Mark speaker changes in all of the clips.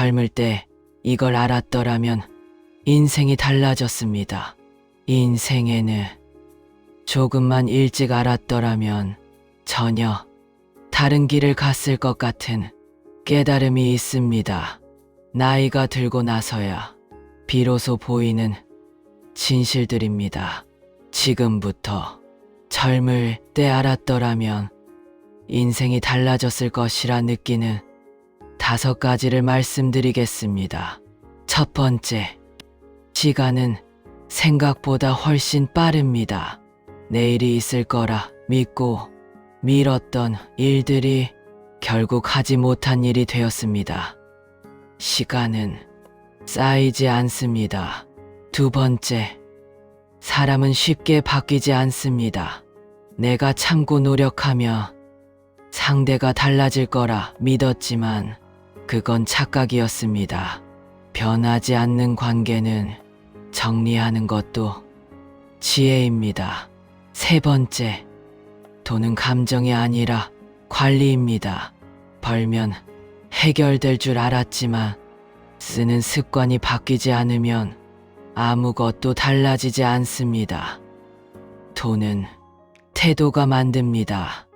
Speaker 1: 젊을 때 이걸 알았더라면 인생이 달라졌습니다. 인생에는 조금만 일찍 알았더라면 전혀 다른 길을 갔을 것 같은 깨달음이 있습니다. 나이가 들고 나서야 비로소 보이는 진실들입니다. 지금부터 젊을 때 알았더라면 인생이 달라졌을 것이라 느끼는 다섯 가지를 말씀드리겠습니다. 첫 번째, 시간은 생각보다 훨씬 빠릅니다. 내일이 있을 거라 믿고 미뤘던 일들이 결국 하지 못한 일이 되었습니다. 시간은 쌓이지 않습니다. 두 번째, 사람은 쉽게 바뀌지 않습니다. 내가 참고 노력하며 상대가 달라질 거라 믿었지만 그건 착각이었습니다. 변하지 않는 관계는 정리하는 것도 지혜입니다. 세 번째, 돈은 감정이 아니라 관리입니다. 벌면 해결될 줄 알았지만 쓰는 습관이 바뀌지 않으면 아무것도 달라지지 않습니다. 돈은 태도가 만듭니다.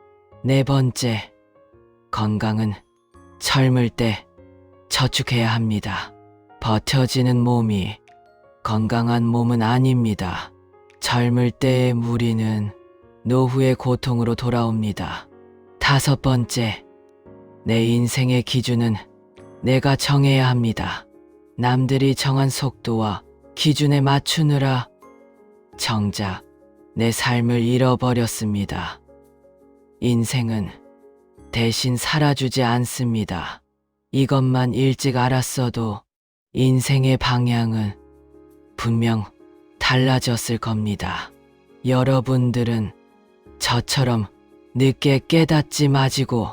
Speaker 1: 네 번째, 건강은 젊을 때 저축해야 합니다. 버텨지는 몸이 건강한 몸은 아닙니다. 젊을 때의 무리는 노후의 고통으로 돌아옵니다. 다섯 번째, 내 인생의 기준은 내가 정해야 합니다. 남들이 정한 속도와 기준에 맞추느라 정작 내 삶을 잃어버렸습니다. 인생은 대신 살아주지 않습니다. 이것만 일찍 알았어도 인생의 방향은 분명 달라졌을 겁니다. 여러분들은 저처럼 늦게 깨닫지 마시고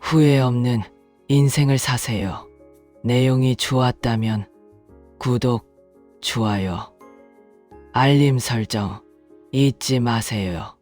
Speaker 1: 후회 없는 인생을 사세요. 내용이 좋았다면 구독, 좋아요, 알림 설정 잊지 마세요.